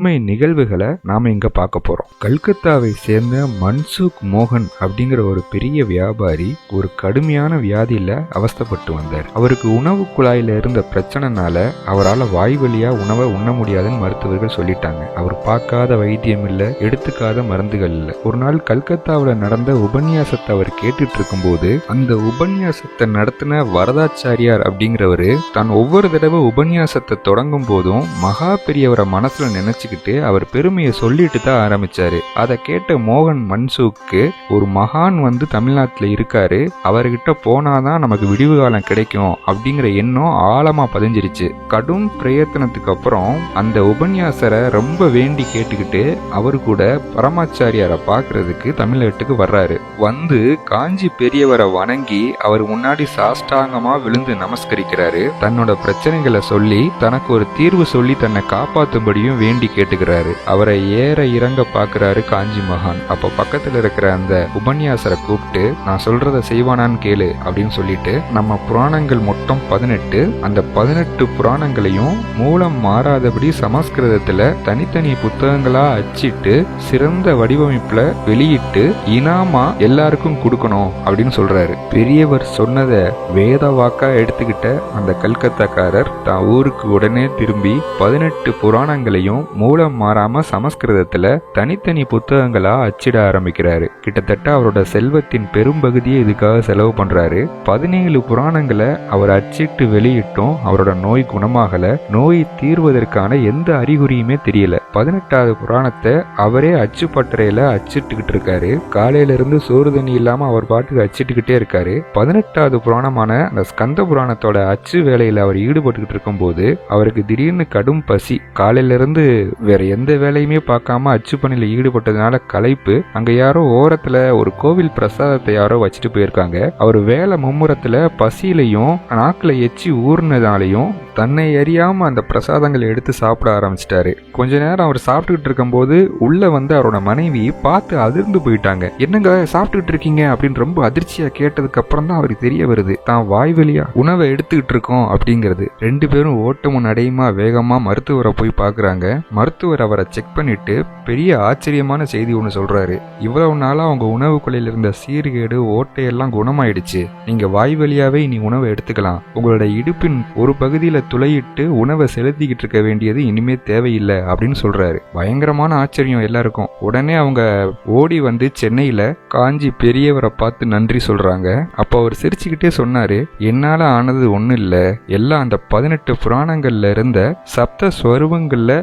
உண்மை நிகழ்வுகளை நாம இங்க பார்க்க போறோம். கல்கத்தாவை சேர்ந்த மன்சுக் மோகன் அப்படிங்கிற ஒரு பெரிய வியாபாரி ஒரு கடுமையான வியாதியில அவஸ்தப்பட்டு வந்தார். அவருக்கு உணவு குழாயில இருந்த பிரச்சனைனால அவரால் வாய் வழியா உணவை உண்ண முடியாதுன்னு மருத்துவர்கள் சொல்லிட்டாங்க. அவர் பார்க்காத வைத்தியம் இல்ல எடுத்துக்காத மருந்துகள் இல்ல. ஒரு நாள் கல்கத்தாவில் நடந்த உபன்யாசத்தை அவர் கேட்டுட்டு இருக்கும்போது அந்த உபன்யாசத்தை நடத்தின வரதாச்சாரியார் அப்படிங்கிறவரு தான் ஒவ்வொரு தடவை உபன்யாசத்தை தொடங்கும் போதும் மகா பெரியவரை மனசுல நினைச்சுக்கிட்டு அவர் பெருமையை சொல்லிட்டு தான் ஆரம்பிச்சாரு. அதை கேட்ட மோகன் மன்சூக்கு ஒரு மகான் வந்து தமிழ்நாட்டில் இருக்காரு அவர்கிட்ட போனாதான் நமக்கு விடிவு காலம் கிடைக்கும் அப்படிங்கிற எண்ணம் ஆழமா பதிஞ்சிருச்சு. கடும் பிரயத்தனத்துக்கு அப்புறம் அந்த உபன்யாசரை ரொம்ப வேண்டி கேட்டுக்கிட்டு அவர் கூட பரமாச்சாரியாரை பார்க்கறதுக்கு தமிழ்நாட்டுக்கு வர்றாரு. வந்து காஞ்சி பெரியவரை வணங்கி அவர் முன்னாடி சாஷ்டாங்கமா விழுந்து நமஸ்கரிக்கிறாரு. தன்னோட பிரச்சனைகளை சொல்லி தனக்கு ஒரு தீர்வு சொல்லி தன்னை காப்பாத்தும்படியும் வேண்டி கேட்டுக்கிறாரு. அவரை ஏற இறங்க பாக்குறாரு காஞ்சி மகான். அப்ப பக்கத்துல இருக்கிற அந்த உபன்யாசரை கூப்பிட்டு நான் சொல்றத செய்வானான்னு கேளு அப்படின்னு சொல்லிட்டு நம்ம புராணங்கள் மொத்தம் பதினெட்டு. அந்த பதினெட்டு புராணங்களையும் மூலம் மாறாதபடி சமஸ்கிருதத்துல தனித்தனி புத்தகங்களா அச்சிட்டு சிறந்த வடிவமைப்புல வெளியிட்டு இனாமா எல்லாருக்கும் கொடுக்கணும் அப்படின்னு சொல்றாரு. பெரியவர் சொன்னதை வேத வாக்கா எடுத்துக்கிட்ட அந்த கல்கத்தாக்காரர் தான் ஊருக்கு உடனே திரும்பி பதினெட்டு புராணங்களையும் மூலம் மாறாம சமஸ்கிருதத்துல தனித்தனி புத்தகங்களா அச்சிட ஆரம்பிக்கிறாரு. கிட்டத்தட்ட அவரோட செல்வத்தின் பெரும்பகுதியை இதுக்காக செலவு பண்றாரு. பதினேழு புராணங்களை அவர் அச்சிட்டு வெளியிட்டும் அவரோட நோய் குணமாகல. நோய் தீர்வதற்கான எந்த அறிகுறியுமே தெரியல. பதினெட்டாவது புராணத்தை அவரே அச்சுப்பட்டறையில அச்சிட்டுக்கிட்டு இருக்காரு. காலையில இருந்து சோறு தண்ணி இல்லாம அவர் பாட்டுக்கு அச்சிட்டுக்கிட்டே இருக்காரு. பதினெட்டாவது புராணமான அந்த ஸ்கந்த புராணத்தோட அச்சு வேலையில அவர் ஈடுபட்டுக்கிட்டு இருக்கும்போது அவருக்கு திடீர்னு கடும் பசி. காலையில இருந்து வேற எந்த வேலையுமே பார்க்காம அச்சு பணியில் ஈடுபட்டதுனால களைப்பு அங்க யாரோ ஓரத்துல ஒரு கோவில் பிரசாதத்தை யாரோ வச்சுட்டு போயிருக்காங்க. அவர் வேலை மும்முரத்துல பசியிலையும் நாக்கில் எச்சி ஊர்னதாலையும் தன்னை அறியாம அந்த பிரசாதங்களை எடுத்து சாப்பிட ஆரம்பிச்சிட்டாரு. கொஞ்ச நேரம் அவர் சாப்பிட்டுக்கிட்டு இருக்கும்போது உள்ள வந்து அவரோட மனைவி பார்த்து அதிர்ந்து போயிட்டாங்க. என்னங்க சாப்பிட்டுக்கிட்டு இருக்கீங்க? அப்படின்னு ரொம்ப அதிர்ச்சியா கேட்டதுக்கு அப்புறம் தான் அவருக்கு தெரிய வருது. தான் வாய் வழியா உணவை எடுத்துக்கிட்டு இருக்கோம் அப்படிங்கிறது. ரெண்டு பேரும் ஓட்டமும் நடையுமா வேகமா மருத்துவரை போய் பார்க்கறாங்க. மருத்துவர் அவரை செக் பண்ணிட்டு பெரிய ஆச்சரியமான செய்தி ஒன்று சொல்றாரு. இவ்வளவு நாளா அவங்க உணவு குலையில இருந்த சீர்கேடு ஓட்டையெல்லாம் குணமாயிடுச்சு. நீங்க வாய் வழியாவே இனி உணவை எடுத்துக்கலாம். உங்களோட இடுப்பின் ஒரு பகுதியில துளையிட்டு உணவை செலுத்திக்கிட்டு இருக்க வேண்டியது இனிமே தேவையில்லை அப்படின்னு சொல்றாரு. பயங்கரமான ஆச்சரியம் எல்லாருக்கும். உடனே அவங்க ஓடி வந்து சென்னையில காஞ்சி பெரியவரை பார்த்து நன்றி சொல்றாங்க. அப்போ அவர் சிரிச்சுக்கிட்டே சொன்னாரு என்னால ஆனது ஒண்ணும் இல்ல. எல்லாம் அந்த பதினெட்டு புராணங்கள்ல இருந்த சப்த ஸ்வரூபங்கள்ல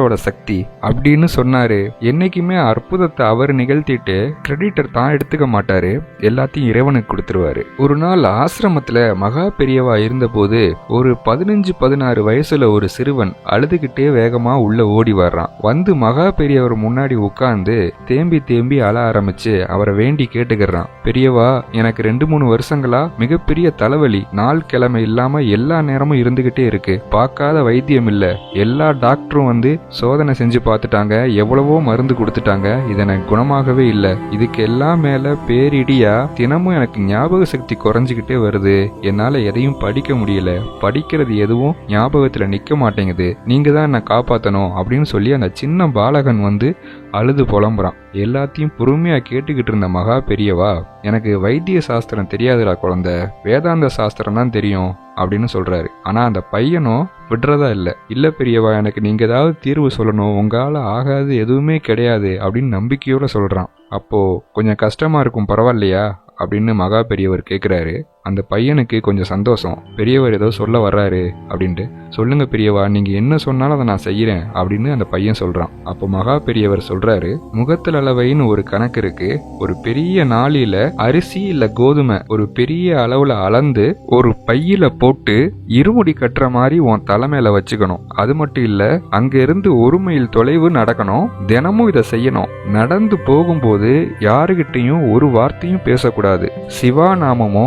ரிஷிகளோட சக்தி அப்படின்னு சொன்னாரு. என்னைக்குமே அற்புதத்தை அவர் நிகழ்த்திட்டு கிரெடிட்டர் தான் எடுத்துக்க மாட்டாரு. எல்லாத்தையும் இறைவனுக்கு கொடுத்துருவாரு. ஒரு நாள் ஆசிரமத்துல மகா பெரியவா இருந்தபோது ஒரு பதினஞ்சு பதினாறு வயசுல ஒரு சிறுவன் அழுதுகிட்டே வேகமா உள்ள ஓடி வர்றான். வந்து மகா பெரியவர் முன்னாடி உட்கார்ந்து தேம்பி தேம்பி அழ ஆரம்பிச்சு அவரை வேண்டி கேட்டுக்கிறான். பெரியவா எனக்கு ரெண்டு மூணு வருஷங்களா? மிகப்பெரிய தலைவலி. நாள் கிழமை இல்லாம எல்லா நேரமும் இருந்துகிட்டே இருக்கு. பார்க்காத வைத்தியம் இல்ல. எல்லா டாக்டரும் வந்து சோதனை செஞ்சு பார்த்துட்டாங்க எவ்வளவோ மருந்து கொடுத்துட்டாங்க இது எனக்கு குணமாகவே இல்லை. இதுக்கு எல்லாம் மேல பேரிடியா? தினமும் எனக்கு ஞாபக சக்தி குறைஞ்சுக்கிட்டே வருது. என்னால எதையும் படிக்க முடியல. படிக்கிறது எதுவும் ஞாபகத்துல நிக்க மாட்டேங்குது. நீங்க தான் என்னை காப்பாத்தணும் அப்படின்னு சொல்லி அந்த சின்ன பாலகன் வந்து அழுது புலம்புறான். எல்லாத்தையும் பொறுமையா கேட்டுக்கிட்டு இருந்த மகா பெரியவா எனக்கு வைத்திய சாஸ்திரம் தெரியாதுடா குழந்தை. வேதாந்த சாஸ்திரம் தான் தெரியும். அப்படின்னு சொல்கிறாரு ஆனால் அந்த பையனும் விடுறதா இல்லை. இல்லை பெரியவா எனக்கு நீங்கள் ஏதாவது தீர்வு சொல்லணும். உங்களால் ஆகாது எதுவுமே கிடையாது அப்படின்னு நம்பிக்கையோடு சொல்கிறான் அப்போது கொஞ்சம் கஷ்டமாக இருக்கும் பரவாயில்லையா? அப்படின்னு மகா பெரியவர் கேட்குறாரு அந்த பையனுக்கு கொஞ்சம் சந்தோஷம். பெரியவர் ஏதோ சொல்ல வர்றாரு அப்படின்ட்டு. சொல்லுங்க பெரியவா நீங்க என்ன சொன்னாலும் அதை நான் செய்யறேன் அப்படின்னு அந்த பையன் சொல்றான். அப்போ மகா பெரியவர் சொல்றாரு முகத்தில் அளவைன்னு ஒரு கணக்கு இருக்கு. ஒரு பெரிய நாளில அரிசி இல்ல கோதுமை ஒரு பெரிய அளவுல அளந்து ஒரு பையில போட்டு இருமுடி கட்டுற மாதிரி உன் தலைமையில வச்சுக்கணும். அது மட்டும் இல்ல அங்க இருந்து ஒரு மைல் தொலைவு நடக்கணும். தினமும் இதை செய்யணும். நடந்து போகும்போது யாருகிட்டையும் ஒரு வார்த்தையும் பேசக்கூடாது. சிவா நாமமோ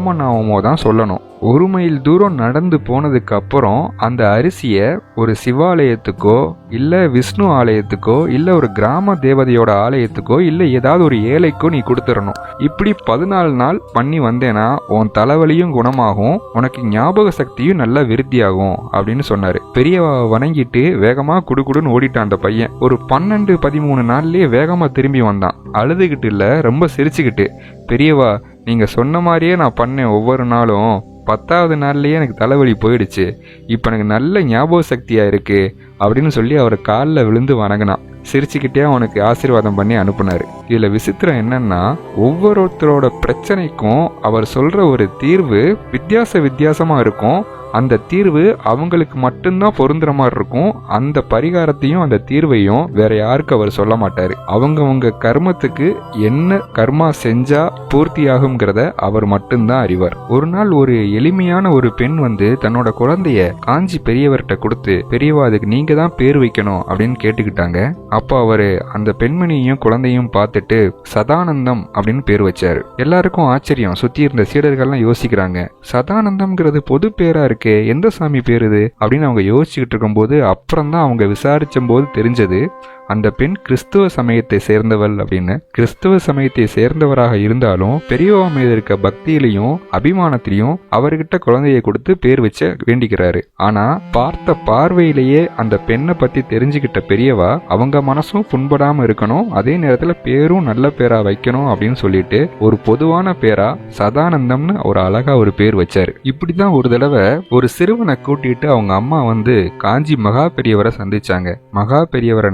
ராமநாமமோ தான் சொல்லணும். ஒரு மைல் தூரம் நடந்து போனதுக்கு அப்புறம் அந்த அரிசியை ஒரு சிவாலயத்துக்கோ இல்லை விஷ்ணு ஆலயத்துக்கோ இல்லை ஒரு கிராம தேவதையோட ஆலயத்துக்கோ இல்லை ஏதாவது ஒரு ஏழைக்கோ நீ கொடுத்துடணும். இப்படி பதினாலு நாள் பண்ணி வந்தேன்னா உன் தலைவலியும் குணமாகும் உனக்கு ஞாபக சக்தியும் நல்லா விருத்தியாகும் அப்படின்னு சொன்னாரு. பெரியவா வணங்கிட்டு வேகமா குடுகுடுன்னு ஓடிட்டான் அந்த பையன். ஒரு பன்னெண்டு பதிமூணு நாள்லயே வேகமா திரும்பி வந்தான். அழுதுகிட்டு இல்லை ரொம்ப சிரிச்சுக்கிட்டு. பெரியவா நீங்கள் சொன்ன மாதிரியே நான் பண்ணேன் ஒவ்வொரு நாளும். பத்தாவது நாள்லேயே எனக்கு தலைவலி போயிடுச்சு. இப்போ எனக்கு நல்ல ஞாபக சக்தியாக இருக்குது அப்படின்னு சொல்லி அவர் காலில் விழுந்து வணங்கினான். சிரிச்சுக்கிட்டே அவனுக்கு ஆசீர்வாதம் பண்ணி அனுப்புனார். இதில் விசித்திரம் என்னன்னா ஒவ்வொருத்தரோட பிரச்சனைக்கும் அவர் சொல்கிற ஒரு தீர்வு வித்தியாச வித்தியாசமாக இருக்கும். அந்த தீர்வு அவங்களுக்கு மட்டும்தான் பொருந்துற மாதிரி இருக்கும். அந்த பரிகாரத்தையும் அந்த தீர்வையும் வேற யாருக்கு அவர் சொல்ல மாட்டாரு. அவங்கவுங்க கர்மத்துக்கு என்ன கர்மா செஞ்சா பூர்த்தியாகுங்கிறத அவர் மட்டும்தான் அறிவார். ஒரு நாள் ஒரு எளிமையான ஒரு பெண் வந்து தன்னோட குழந்தைய காஞ்சி பெரியவர்கிட்ட கொடுத்து பெரியவா அதுக்கு நீங்க தான் பேர் வைக்கணும் அப்படின்னு கேட்டுக்கிட்டாங்க. அப்போ அவரு அந்த பெண்மணியையும் குழந்தையும் பார்த்துட்டு சதானந்தம் அப்படின்னு பேர் வச்சாரு. எல்லாருக்கும் ஆச்சரியம். சுத்தி இருந்த சீடர்கள்லாம் யோசிக்கிறாங்க. சதானந்தம்ங்கிறது பொது பேரா இருக்கு எந்த சாமி பேர் இது? அப்படின்னு அவங்க யோசிச்சுக்கிட்டு இருக்கும்போது அப்புறம் தான் அவங்க விசாரிச்சும் போது தெரிஞ்சது அந்த பெண் கிறிஸ்துவ சமயத்தை சேர்ந்தவள் அப்படின்னு கிறிஸ்துவ சமயத்தை சேர்ந்தவராக இருந்தாலும் பெரியவா மீது இருக்க பக்தியிலையும் அபிமானத்திலையும் அவர்கிட்ட குழந்தையை கொடுத்து பேர் வச்ச வேண்டிக்கிறாரு. ஆனா பார்த்த பார்வையிலேயே அந்த பெண்ணை பத்தி தெரிஞ்சுக்கிட்ட பெரியவா அவங்க மனசும் புண்படாம இருக்கணும் அதே நேரத்துல பேரும் நல்ல பேரா வைக்கணும் அப்படின்னு சொல்லிட்டு ஒரு பொதுவான பேரா சதானந்தம்னு ஒரு அழகா ஒரு பேர் வச்சாரு. இப்படிதான் ஒரு தடவை ஒரு சிறுவனை கூட்டிட்டு அவங்க அம்மா வந்து காஞ்சி மகா பெரியவரை சந்திச்சாங்க. மகா பெரியவரை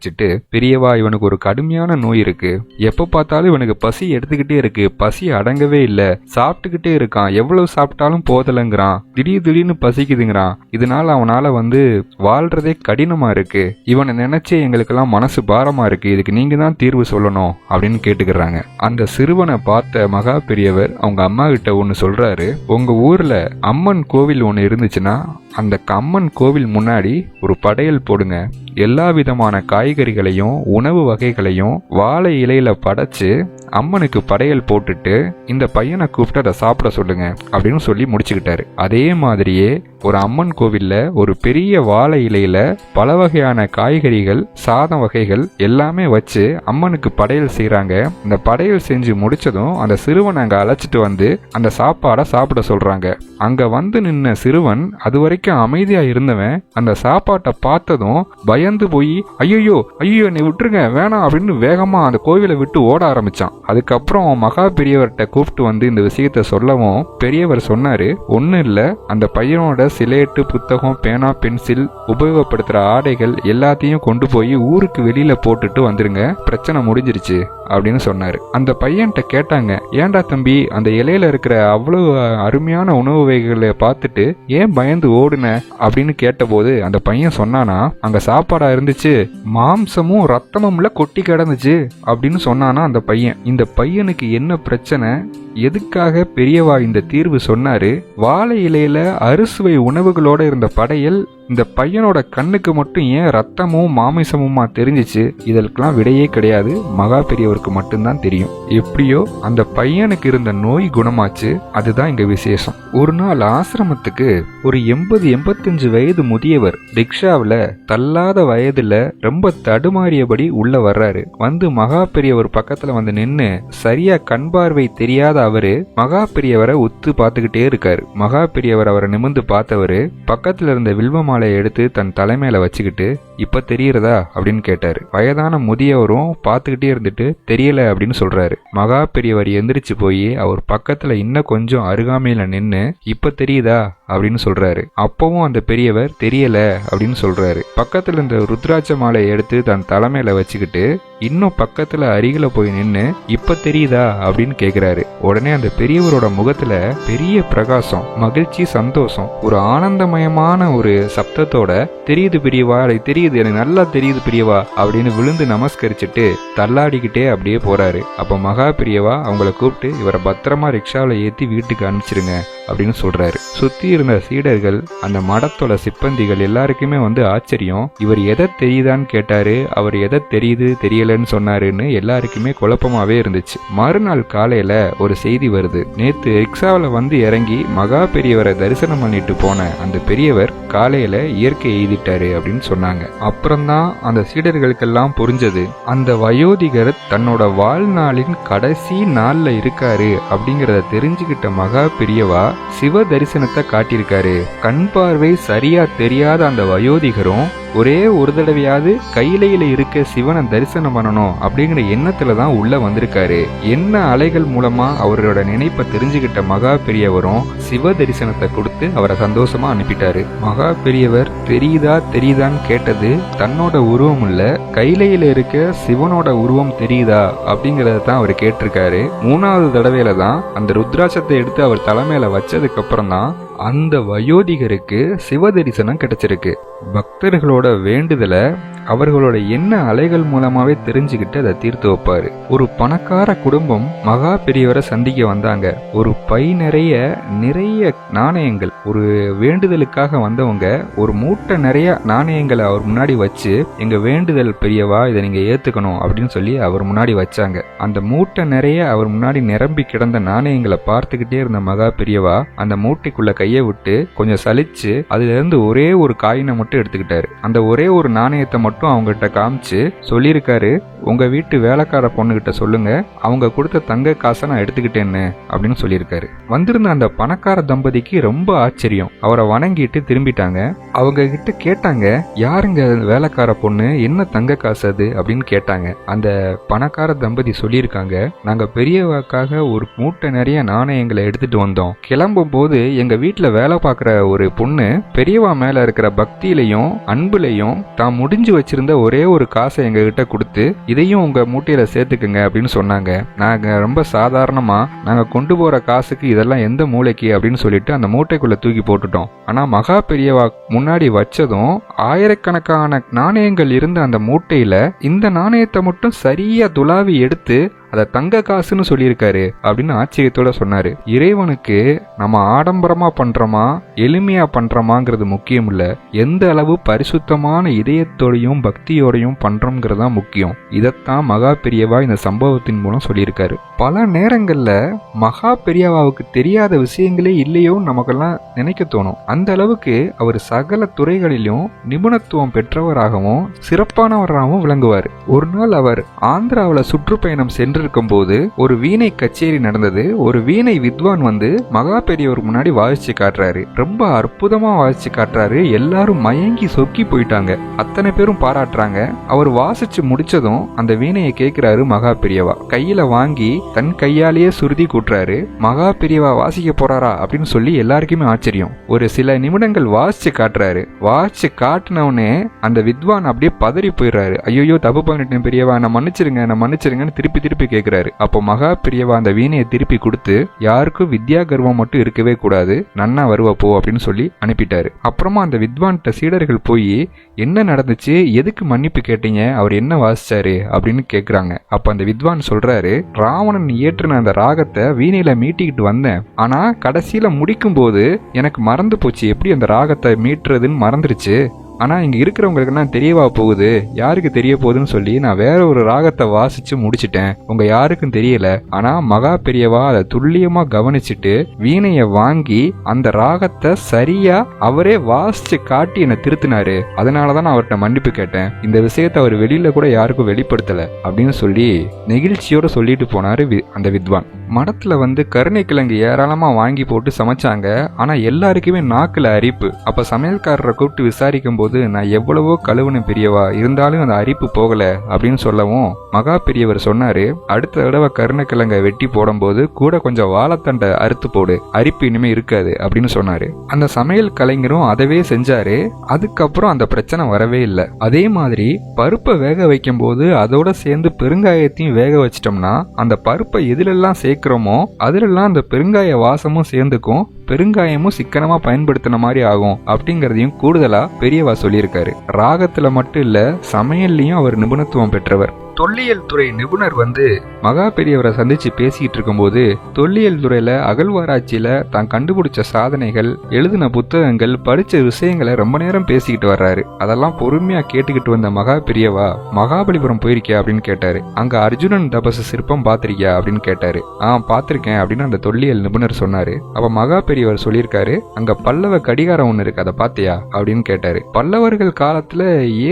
வச்சுட்டு பெரியவா இவனுக்கு ஒரு கடுமையான நோய் இருக்கு. எப்ப பார்த்தாலும் இவனுக்கு பசி எடுத்துக்கிட்டே இருக்கு. பசி அடங்கவே இல்ல. சாப்பிட்டுக்கிட்டே இருக்கான். எவ்வளவு சாப்பிட்டாலும் போதலைங்கிறான். திடீர் திடீர்னு பசிக்குதுங்கிறான். இதனால அவனால வந்து வாழ்றதே கடினமா இருக்கு. இவனை நினைச்சே எங்களுக்கெல்லாம் மனசு பாரமா இருக்கு. இதுக்கு நீங்க தான் தீர்வு சொல்லணும். அப்படின்னு கேட்டுக்கிறாங்க. அந்த சிறுவனை பார்த்த மகா பெரியவர் அவங்க அம்மா கிட்ட ஒன்னு சொல்றாரு. உங்க ஊர்ல அம்மன் கோவில் ஒன்று இருந்துச்சுன்னா அந்த கம்மன் கோவில் முன்னாடி ஒரு படையல் போடுங்க. எல்லா விதமான காய்கறிகளையும் உணவு வகைகளையும் வாழை இலையில படைச்சு அம்மனுக்கு படையல் போட்டுட்டு இந்த பையனை கூப்பிட்டு அதை சாப்பிட சொல்லுங்க அப்படின்னு சொல்லி முடிச்சுக்கிட்டாரு. அதே மாதிரியே ஒரு அம்மன் கோவில்ல ஒரு பெரிய வாழை இலையில பல வகையான காய்கறிகள் சாதம் வகைகள் எல்லாமே வச்சு அம்மனுக்கு படையல் செய்யறாங்க இந்த படையல் செஞ்சு முடிச்சதும் அந்த சிறுவனை அங்க அழைச்சிட்டு வந்து அந்த சாப்பாடை சாப்பிட சொல்றாங்க. அங்க வந்து நின்ன சிறுவன் அது வரைக்கும் அமைதியா இருந்தவன் அந்த சாப்பாட்டை பார்த்ததும் பயந்து போய் ஐயோ ஐயோ நீ விட்டுருங்க வேணாம் அப்படின்னு வேகமா அந்த கோவிலை விட்டு ஓட ஆரம்பிச்சான். அதுக்கப்புறம் மகா பெரியவர்கிட்ட கூப்பிட்டு வந்து இந்த விஷயத்த சொல்லவும் பெரியவர் சொன்னாரு ஒன்றும் இல்லை அந்த பையனோட சிலேட்டு புத்தகம் பேனா பென்சில் உபயோகப்படுத்துகிற ஆடைகள் எல்லாத்தையும் கொண்டு போய் ஊருக்கு வெளியில் போட்டுட்டு வந்துருங்க பிரச்சனை முடிஞ்சிருச்சு அப்படின்னு சொன்னார். அந்த பையன்கிட்ட கேட்டாங்க ஏன்டா தம்பி அந்த இலையில இருக்கிற அவ்வளவு அருமையான உணவு வகைகளை பார்த்துட்டு ஏன் பயந்து ஓடுன? அப்படின்னு கேட்டபோது அந்த பையன் சொன்னானா அங்க சாப்பாடா இருந்துச்சு மாம்சமும் ரத்தமும்ல கொட்டி கிடந்துச்சு அப்படின்னு சொன்னானா அந்த பையன். இந்த பையனுக்கு என்ன பிரச்சனை? எதுக்காக பெரியவா இந்த தீர்வு சொன்னாரு? வாழை இலையில அறுசுவை உணவுகளோடு இருந்த படையல் இந்த பையனோட கண்ணுக்கு மட்டும் ஏன் ரத்தமும் மாமிசமுமா தெரிஞ்சிச்சு? இதற்கெல்லாம் விடையே கிடையாது. மகா பெரியவருக்கு மட்டும்தான் தெரியும். எப்படியோ அந்த பையனுக்கு இருந்த நோய் குணமாச்சு. அதுதான் இங்க விசேஷம். ஒரு நாள் ஆசிரமத்துக்கு ஒரு எண்பது எண்பத்தஞ்சு வயது முதியவர் ரிக்ஷாவில் தள்ளாத வயதுல ரொம்ப தடுமாறியபடி உள்ள வர்றாரு. வந்து மகா பெரியவர் பக்கத்துல வந்து நின்னு சரியா கண் பார்வை தெரியாத அவரு மகா பெரியவரை ஒத்து பார்த்துக்கிட்டே இருக்காரு. மகா பெரியவர் அவரை நிமிர்ந்து பார்த்தவரு பக்கத்துல இருந்த வில்வமால மாலையை எடுத்து தன் தலைமையில வச்சுக்கிட்டு இப்ப தெரியறதா? அப்படின்னு கேட்டாரு. வயதான முதியவரும் பார்த்துக்கிட்டே இருந்துட்டு தெரியல அப்படின்னு சொல்றாரு. மகா பெரியவர் எந்திரிச்சு போய் அவர் பக்கத்துல இன்னும் கொஞ்சம் அருகாமையில நின்னு இப்ப தெரியுதா? அப்படின்னு சொல்றாரு. அப்பவும் அந்த பெரியவர் தெரியல அப்படின்னு சொல்றாரு. பக்கத்துல இருந்த ருத்ராட்ச மாலையை எடுத்து தன் தலைமையில வச்சுக்கிட்டு இன்னும் பக்கத்துல அருகில போய் நின்னு இப்ப தெரியுதா? அப்படின்னு கேக்குறாரு. உடனே அந்த பெரியவரோட முகத்துல பெரிய பிரகாசம் மகிழ்ச்சி சந்தோஷம் ஒரு ஆனந்தமயமான ஒரு சப்தத்தோட தெரியுது பெரியவா தெரியுது எனக்கு நல்லா தெரியுது பெரியவா அப்படின்னு விழுந்து நமஸ்கரிச்சுட்டு தள்ளாடிக்கிட்டே அப்படியே போறாரு. அப்ப மகா பெரியவா அவங்கள கூப்பிட்டு இவரை பத்திரமா ரிக்ஷாவில் ஏத்தி வீட்டுக்கு அனுப்பிச்சிருங்க அப்படின்னு சொல்றாரு. சுத்தி இருந்த சீடர்கள் அந்த மடத்தோட சிப்பந்திகள் எல்லாருக்குமே வந்து ஆச்சரியம். இவர் எதை தெரியுதான்னு கேட்டாரு? அவர் எதை தெரியுது தெரியல முடியலன்னு சொன்னாருன்னு எல்லாருக்குமே குழப்பமாகவே இருந்துச்சு. மறுநாள் காலையில் ஒரு செய்தி வருது. நேற்று ரிக்ஷாவில் வந்து இறங்கி மகா பெரியவரை தரிசனம் பண்ணிட்டு போன அந்த பெரியவர் காலையில் இயற்கை எய்திட்டாரு அப்படின்னு சொன்னாங்க. அப்புறம்தான் அந்த சீடர்களுக்கெல்லாம் புரிஞ்சது. அந்த வயோதிகர் தன்னோட வாழ்நாளின் கடைசி நாளில் இருக்காரு அப்படிங்கிறத தெரிஞ்சுக்கிட்ட மகா பெரியவா சிவ தரிசனத்தை காட்டியிருக்காரு. கண் பார்வை சரியா தெரியாத அந்த வயோதிகரும் ஒரே ஒரு தடவையாவது கையிலையில இருக்க சிவனை தரிசனம் பண்ணணும் அப்படிங்கிற எண்ணத்துல தான் உள்ள வந்திருக்காரு. என்ன அலைகள் மூலமா அவரோட நினைப்பை தெரிஞ்சுக்கிட்ட மகா பெரியவரும் சிவ தரிசனத்தை கொடுத்து அவரை சந்தோஷமா அனுப்பிட்டாரு. மகா பெரியவர் தெரியுதா தெரியுதான்னு கேட்டது தன்னோட உருவம் இல்ல கையிலையில இருக்க சிவனோட உருவம் தெரியுதா அப்படிங்கறத தான் அவர் கேட்டிருக்காரு. மூணாவது தடவையில தான் அந்த ருத்ராட்சத்தை எடுத்து அவர் தலைமையில வச்சதுக்கு அப்புறம் தான் அந்த வயோதிகருக்கு சிவ தரிசனம் கிடைச்சிருக்கு. பக்தர்களோட வேண்டுதலை அவர்களோட என்ன அலைகள் மூலமாவே தெரிஞ்சுக்கிட்டு அதை தீர்த்து வைப்பாரு. ஒரு பணக்கார குடும்பம் மகா பெரியவரை சந்திக்க வந்தாங்க. ஒரு பை நிறைய நிறைய நாணயங்கள். ஒரு வேண்டுதலுக்காக வந்தவங்க ஒரு மூட்டை நிறைய நாணயங்களை அவர் முன்னாடி வச்சு எங்க வேண்டுதல் பெரியவா இதை நீங்க ஏத்துக்கணும் அப்படின்னு சொல்லி அவர் முன்னாடி வச்சாங்க. அந்த மூட்டை நிறைய அவர் முன்னாடி நிரம்பி கிடந்த நாணயங்களை பார்த்துக்கிட்டே இருந்த மகா பெரியவா அந்த மூட்டைக்குள்ள கையை விட்டு கொஞ்சம் சலிச்சு அதுல இருந்து ஒரே ஒரு காயினை மட்டும் எடுத்துக்கிட்டாரு. அந்த ஒரே ஒரு நாணயத்தை மட்டும் அவங்ககிட்ட காமிச்சு சொல்லியிருக்காரு உங்க வீட்டு வேலைக்கார பொண்ணுகிட்ட சொல்லுங்க அவங்க கொடுத்த தங்க காசை நான் எடுத்துக்கிட்டேன்னு அப்படின்னு சொல்லியிருக்காரு. வந்திருந்த அந்த பணக்கார தம்பதிக்கு ரொம்ப ஆச்சரியம். அவரை வணங்கிட்டு திரும்பிட்டாங்க. அவங்க கிட்ட கேட்டாங்க யாருங்க வேலைக்கார பொண்ணு? என்ன தங்க காசு அது? அப்படின்னு கேட்டாங்க. அந்த பணக்கார தம்பதி சொல்லியிருக்காங்க நாங்க பெரியவாக்காக ஒரு மூட்டை நிறைய நாணயங்களை எடுத்துட்டு வந்தோம். கிளம்பும் போது எங்க வீட்டுல வேலை பார்க்குற ஒரு பொண்ணு பெரியவா மேலே இருக்கிற பக்தியிலையும் அன்புலையும் தான் முடிஞ்சு வச்சிருந்த ஒரே ஒரு காசை எங்ககிட்ட கொடுத்து இதையும் உங்கள் மூட்டையில் சேர்த்துக்குங்க அப்படின்னு சொன்னாங்க. நாங்கள் ரொம்ப சாதாரணமாக நாங்கள் கொண்டு போகிற காசுக்கு இதெல்லாம் எந்த மூளைக்கு அப்படின்னு சொல்லிட்டு அந்த மூட்டைக்குள்ளே தூக்கி போட்டுட்டோம். ஆனால் மகா பெரியவா முன்னாடி வச்சதும் ஆயிரக்கணக்கான நாணயங்கள் இருந்த அந்த மூட்டையில் இந்த நாணயத்தை மட்டும் சரியா துளாவி எடுத்து அதை தங்க காசுன்னு சொல்லியிருக்காரு அப்படின்னு ஆச்சரியத்தோட சொன்னாரு. இறைவனுக்கு நம்ம ஆடம்பரமா பண்றோமா எளிமையா பண்றோமாங்கிறது முக்கியம் இல்ல எந்த அளவு பரிசுத்தமான இதயத்தோடையும் பக்தியோடையும் பண்றோங்கிறது தான் முக்கியம். இதைத்தான் மகா பெரியவா இந்த சம்பவத்தின் மூலம் சொல்லியிருக்காரு. பல நேரங்கள்ல மகா பெரியவாவுக்கு தெரியாத விஷயங்களே இல்லையோ நமக்கெல்லாம் நினைக்க தோணும். அந்த அளவுக்கு அவர் சகல துறைகளிலும் நிபுணத்துவம் பெற்றவராகவும் சிறப்பானவராகவும் விளங்குவார். ஒரு நாள் அவர் ஆந்திராவில் சுற்றுப்பயணம் சென்றிருக்கும் போது ஒரு வீணை கச்சேரி நடந்தது. ஒரு வீணை வித்வான் வந்து மகா பெரியவர் முன்னாடி வாசிச்சு காட்டுறாரு. ரொம்ப அற்புதமா வாசிச்சு காட்டுறாரு. எல்லாரும் மயங்கி சொக்கி போயிட்டாங்க. அத்தனை பேரும் பாராட்டுறாங்க. அவர் வாசிச்சு முடிச்சதும் அந்த வீணையை கேட்கிறாரு மகா பெரியவா. கையில வாங்கி தன் கையாலேயே சுருதி கூட்டுறாரு. மகா பெரியவா வாசிக்க போறாரா அப்படின்னு சொல்லி எல்லாருக்குமே ஆச்சரியம். ஒரு சில நிமிடங்கள் வாசிச்சு காட்டுறாரு. வாசிச்சு காட்டினவுடனே அந்த வித்வான் அப்படியே பதறி போயிடுறாரு. ஐயோ தப்பு பண்ணிட்டேன் பெரியவா. நான் மன்னிச்சிருங்க நான் மன்னிச்சிருங்கன்னு திருப்பி திருப்பி கேட்கிறாரு அப்போ மகா பிரியவா அந்த வீணையை திருப்பி கொடுத்து யாருக்கும் வித்யா கர்வம் மட்டும் இருக்கவே கூடாது. நன்னா வருவா போ அப்படின்னு சொல்லி அனுப்பிட்டாரு. அப்புறமா அந்த வித்வான்கிட்ட சீடர்கள் போய் என்ன நடந்துச்சு? எதுக்கு மன்னிப்பு கேட்டீங்க? அவர் என்ன வாசிச்சாரு? அப்படின்னு கேக்குறாங்க. அப்ப அந்த வித்வான் சொல்றாரு ராவணன் இயற்றின அந்த ராகத்தை வீணையில மீட்டிக்கிட்டு வந்தேன். ஆனா கடைசியில முடிக்கும் போது எனக்கு மறந்து போச்சு. எப்படி அந்த ராகத்தை மீட்டுறதுன்னு மறந்துருச்சு. ஆனால் இங்கே இருக்கிறவங்களுக்கு நான் தெரியவா போகுது? யாருக்கு தெரிய போகுதுன்னு சொல்லி நான் வேற ஒரு ராகத்தை வாசிச்சு முடிச்சிட்டேன். உங்க யாருக்கும் தெரியல. ஆனா மகா பெரியவா அதை துல்லியமா கவனிச்சுட்டு வீணைய வாங்கி அந்த ராகத்தை சரியா அவரே வாசிச்சு காட்டி என்னை திருத்தினாரு. அதனாலதான் நான் அவர்கிட்ட மன்னிப்பு கேட்டேன். இந்த விஷயத்தை அவர் வெளியில கூட யாருக்கும் வெளிப்படுத்தல அப்படின்னு சொல்லி நெகிழ்ச்சியோட சொல்லிட்டு போனாரு வி- அந்த வித்வான். மடத்தில் வந்து கருணைக்கிழங்கு ஏராளமாக வாங்கி போட்டு சமைச்சாங்க. ஆனால் எல்லாருக்குமே நாக்கில் அரிப்பு. அப்போ சமையல்காரரை கூப்பிட்டு விசாரிக்கும் போது நான் எவ்வளவோ கழுவுன பெரியவா இருந்தாலும் அந்த அரிப்பு போகல அப்படின்னு சொல்லவும் மகா பெரியவர் சொன்னாரு. அடுத்த தடவை கருணைக்கிழங்க வெட்டி போடும்போது கூட கொஞ்சம் வாழைத்தண்டை அறுத்து போடு அரிப்பு இனிமே இருக்காது அப்படின்னு சொன்னாரு. அந்த சமையல் கலைஞரும் அதவே செஞ்சாரு. அதுக்கப்புறம் அந்த பிரச்சனை வரவே இல்லை. அதே மாதிரி பருப்பை வேக வைக்கும் போது அதோட சேர்ந்து பெருங்காயத்தையும் வேக வச்சிட்டோம்னா அந்த பருப்பை எதுலெல்லாம் சேர்க்கிறோமோ அதிலெல்லாம் அந்த பெருங்காய வாசமும் சேர்ந்துக்கும் பெருங்காயமும் சிக்கனமா பயன்படுத்தின மாதிரி ஆகும் அப்படிங்கறதையும் கூடுதலா பெரியவா சொல்லியிருக்காரு. ராகத்துல மட்டும் இல்ல சமையல்லையும் அவர் நிபுணத்துவம் பெற்றவர். தொல்லியல் துறை நிபுணர் வந்து மகா பெரியவரை சந்திச்சு பேசிக்கிட்டு இருக்கும்போது தொல்லியல் துறையில அகழ்வாராய்ச்சியில தான் கண்டுபிடிச்ச சாதனைகள் எழுதின புத்தகங்கள் படிச்ச விஷயங்களை ரொம்ப நேரம் பேசிக்கிட்டு வர்றாரு. அதெல்லாம் பொறுமையா கேட்டுக்கிட்டு வந்த மகா பெரியவா மகாபலிபுரம் போயிருக்கியா அப்படின்னு கேட்டாரு. அங்க அர்ஜுனன் தபசு சிற்பம் பாத்திருக்கியா அப்படின்னு கேட்டாரு. ஆ பாத்திருக்கேன் அப்படின்னு அந்த தொல்லியல் நிபுணர் சொன்னாரு. அப்ப மகா பெரியவர் சொல்லியிருக்காரு அங்க பல்லவ கடிகாரம் ஒண்ணு இருக்கு அதை பாத்தியா அப்படின்னு கேட்டாரு. பல்லவர்கள் காலத்துல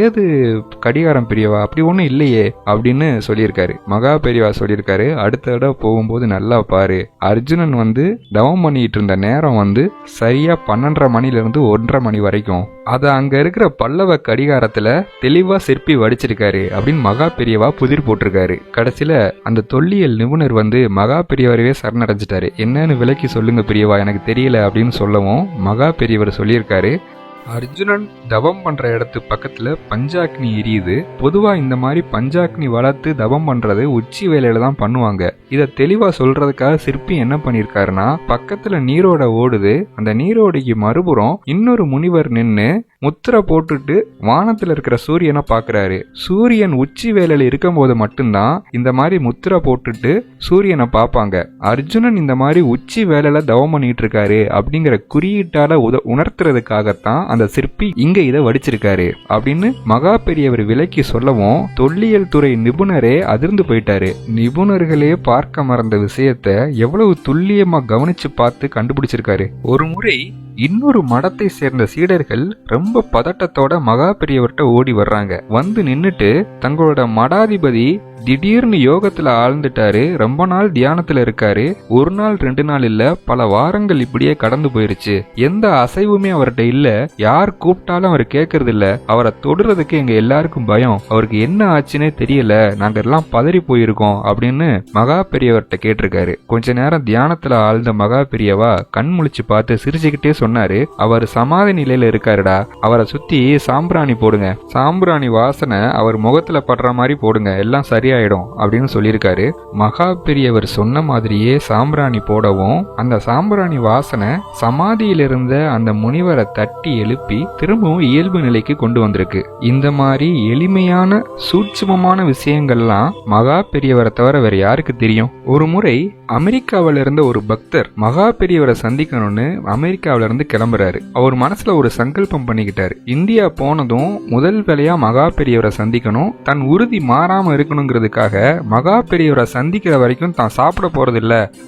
ஏது கடிகாரம் பெரியவா? அப்படி ஒண்ணும் இல்லையே அப்படின்னு சொல்லியிருக்காரு. மகா பெரியவா சொல்லியிருக்காரு. அடுத்த தடவை போகும்போது நல்லா பாரு. அர்ஜுனன் வந்து தவம் பண்ணிட்டு இருந்த நேரம் வந்து சரியா பன்னெண்டரை மணிலிருந்து ஒன்றரை மணி வரைக்கும். அதை அங்க இருக்கிற பல்லவ கடிகாரத்துல தெளிவா சிற்பி வடிச்சிருக்காரு அப்படின்னு மகா பெரியவா புதிர் போட்டிருக்காரு. கடைசியில அந்த தொல்லியல் நிபுணர் வந்து மகா பெரியவரவே சரணடைஞ்சிட்டாரு. என்னன்னு விலைக்கு சொல்லுங்க பெரியவா எனக்கு தெரியல அப்படின்னு சொல்லவும் மகா பெரியவர் சொல்லியிருக்காரு. அர்ஜுனன் தவம் பண்ற இடத்து பக்கத்துல பஞ்சாக்னி எரியுது. பொதுவா இந்த மாதிரி பஞ்சாக்னி வளர்த்து தவம் பண்றது உச்சி வேலையில தான் பண்ணுவாங்க. இத தெளிவா சொல்றதுக்காக சிற்பி என்ன பண்ணிருக்காருன்னா பக்கத்துல நீரோட ஓடுது. அந்த நீரோடைக்கு மறுபுறம் இன்னொரு முனிவர் நின்னு முத்திரை போட்டுட்டு வானத்துல இருக்கிற சூரியனை பாக்குறாரு. சூரியன் உச்சி வேலையில இருக்கும்போது மட்டும்தான் இந்த மாதிரி முத்திரை போட்டுட்டு சூரியனை பார்ப்பாங்க. அர்ஜுனன் இந்த மாதிரி உச்சி வேலையில தவம் பண்ணிட்டு இருக்காரு அப்படிங்கிற குறியீட்டால உத உணர்த்துறதுக்காகத்தான் அந்த சிற்பி இங்க இதை வடிச்சிருக்காரு அப்படின்னு மகா பெரியவர் விலைக்கு சொல்லவும் தொல்லியல் துறை நிபுணரே அதிர்ந்து போயிட்டாரு. நிபுணர்களே பார்க்க மறந்த விஷயத்த எவ்வளவு துல்லியமா கவனிச்சு பார்த்து கண்டுபிடிச்சிருக்காரு. ஒரு முறை இன்னொரு மடத்தை சேர்ந்த சீடர்கள் ரொம்ப பதட்டத்தோட மகா பெரியவர்கிட்ட ஓடி வர்றாங்க. வந்து நின்னுட்டு தங்களோட மடாதிபதி திடீர்னு யோகத்துல ஆழ்ந்துட்டாரு ரொம்ப நாள் தியானத்துல இருக்காரு ஒரு நாள் ரெண்டு நாள் இல்ல பல வாரங்கள் இப்படியே கடந்து போயிருச்சு. எந்த அசைவுமே அவர்கிட்ட இல்ல யார் கூப்பிட்டாலும் அவர் கேட்கறது இல்ல அவரை தொடுறதுக்கு எங்க எல்லாருக்கும் பயம் அவருக்கு என்ன ஆச்சுன்னே தெரியல நாங்க எல்லாம் பதறி போயிருக்கோம் அப்படின்னு மகா பெரியவர்கிட்ட கேட்டிருக்காரு. கொஞ்ச நேரம் தியானத்துல ஆழ்ந்த மகா பெரியவா கண் முழிச்சு பார்த்து சிரிச்சுக்கிட்டே சொன்னாரு அவர் சமாதி நிலையில இருக்காருடா அவரை சுத்தி சாம்பிராணி போடுங்க. சாம்பிராணி வாசனை அவர் முகத்துல படுற மாதிரி போடுங்க எல்லாம் சரி சரியாயிடும் அப்படின்னு சொல்லியிருக்காரு. மகா பெரியவர் சொன்ன மாதிரியே சாம்பிராணி போடவும் அந்த சாம்பிராணி வாசனை சமாதியில் இருந்த அந்த முனிவரை தட்டி எழுப்பி திரும்பவும் இயல்பு நிலைக்கு கொண்டு வந்திருக்கு. இந்த மாதிரி எளிமையான சூட்சுமமான விஷயங்கள்லாம் மகா பெரியவரை தவிர வேற யாருக்கு தெரியும்? ஒரு முறை அமெரிக்காவில இருந்த ஒரு பக்தர் மகா பெரியவரை சந்திக்கணும்னு அமெரிக்காவில இருந்து கிளம்புறாரு. அவர் மனசுல ஒரு சங்கல்பம் பண்ணிக்கிட்டாரு. இந்தியா போனதும் முதல் வேலையா மகா பெரியவரை சந்திக்கணும் தன் உறுதி மாறாம இருக்கணுங்கிறதுக்காக மகா பெரியவரை சந்திக்கிற வரைக்கும் தான் சாப்பிட போறது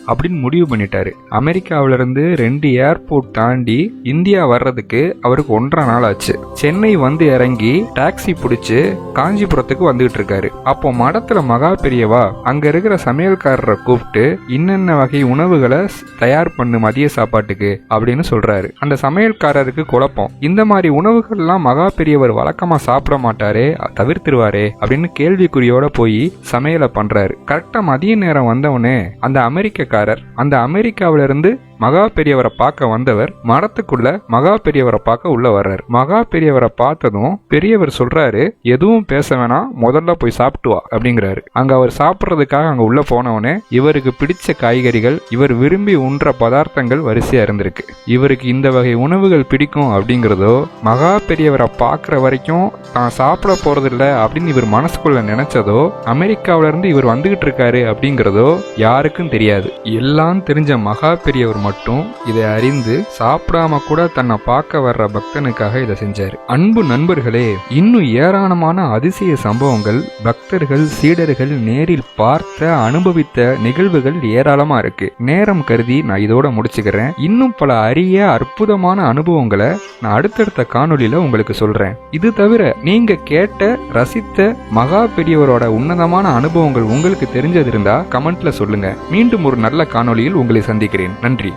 அப்படின்னு முடிவு பண்ணிட்டாரு. அமெரிக்காவிலிருந்து ரெண்டு ஏர்போர்ட் தாண்டி இந்தியா வர்றதுக்கு அவருக்கு ஒன்றரை நாள் ஆச்சு. சென்னை வந்து இறங்கி டாக்ஸி பிடிச்சு காஞ்சிபுரத்துக்கு வந்துகிட்டு இருக்காரு. அப்போ மடத்துல மகா பெரியவா அங்க இருக்கிற சமையல்காரரை கூப்பிட்டு இன்னென்ன வகை உணவுகளை தயார் பண்ணு மதிய சாப்பாட்டுக்கு? அப்படின்னு சொல்றாரு. அந்த சமையல்காரருக்கு குழப்பம். இந்த மாதிரி உணவுகள்லாம் மகா பெரியவர் வழக்கமா சாப்பிட மாட்டாரே தவிர்த்துருவாரே தவிர்த்திருவாரே அப்படின்னு கேள்விக்குறியோட போய் சமையலை பண்றாரு. கரெக்டா மதிய நேரம் வந்தவொடனே அந்த அமெரிக்கக்காரர் அந்த அமெரிக்காவில இருந்து மகா பெரியவரை பார்க்க வந்தவர் மரத்துக்குள்ள மகா பெரியவரை பார்க்க உள்ள வர்றாரு. மகா பெரியவரை பார்த்ததும் பெரியவர் சொல்றாரு எதுவும் பேச வேணாம் முதல்ல போய் சாப்பிட்டு வா அப்படிங்கிறாரு. அங்க அவர் சாப்பிட்றதுக்காக அங்க உள்ள போனவனே இவருக்கு பிடிச்ச காய்கறிகள் இவர் விரும்பி உண்ற பதார்த்தங்கள் வரிசையா இருந்திருக்கு. இவருக்கு இந்த வகை உணவுகள் பிடிக்கும் அப்படிங்கிறதோ மகா பெரியவரை பார்க்குற வரைக்கும் தான் சாப்பிட போறதில்ல அப்படின்னு இவர் மனசுக்குள்ள நினைச்சதோ அமெரிக்காவில இருந்து இவர் வந்துகிட்டு இருக்காரு அப்படிங்கிறதோ யாருக்கும் தெரியாது. எல்லாம் தெரிஞ்ச மகா பெரியவர் மட்டும் இதை அறிந்து சாப்பிடாம கூட தன்னை பார்க்க வர்ற பக்தனுக்காக இதை செஞ்சாரு. அன்பு நண்பர்களே இன்னும் ஏராளமான அதிசய சம்பவங்கள் பக்தர்கள் சீடர்கள் நேரில் பார்த்த அனுபவித்த நிகழ்வுகள் ஏராளமா இருக்கு. நேரம் கருதி நான் இதோட முடிச்சுக்கிறேன். இன்னும் பல அரிய அற்புதமான அனுபவங்களை நான் அடுத்தடுத்த காணொலியில உங்களுக்கு சொல்றேன். இது தவிர நீங்க கேட்ட ரசித்த மகா பெரியவரோட உன்னதமான அனுபவங்கள் உங்களுக்கு தெரிஞ்சது இருந்தா கமெண்ட்ல சொல்லுங்க. மீண்டும் ஒரு நல்ல காணொளியில் உங்களை சந்திக்கிறேன். நன்றி.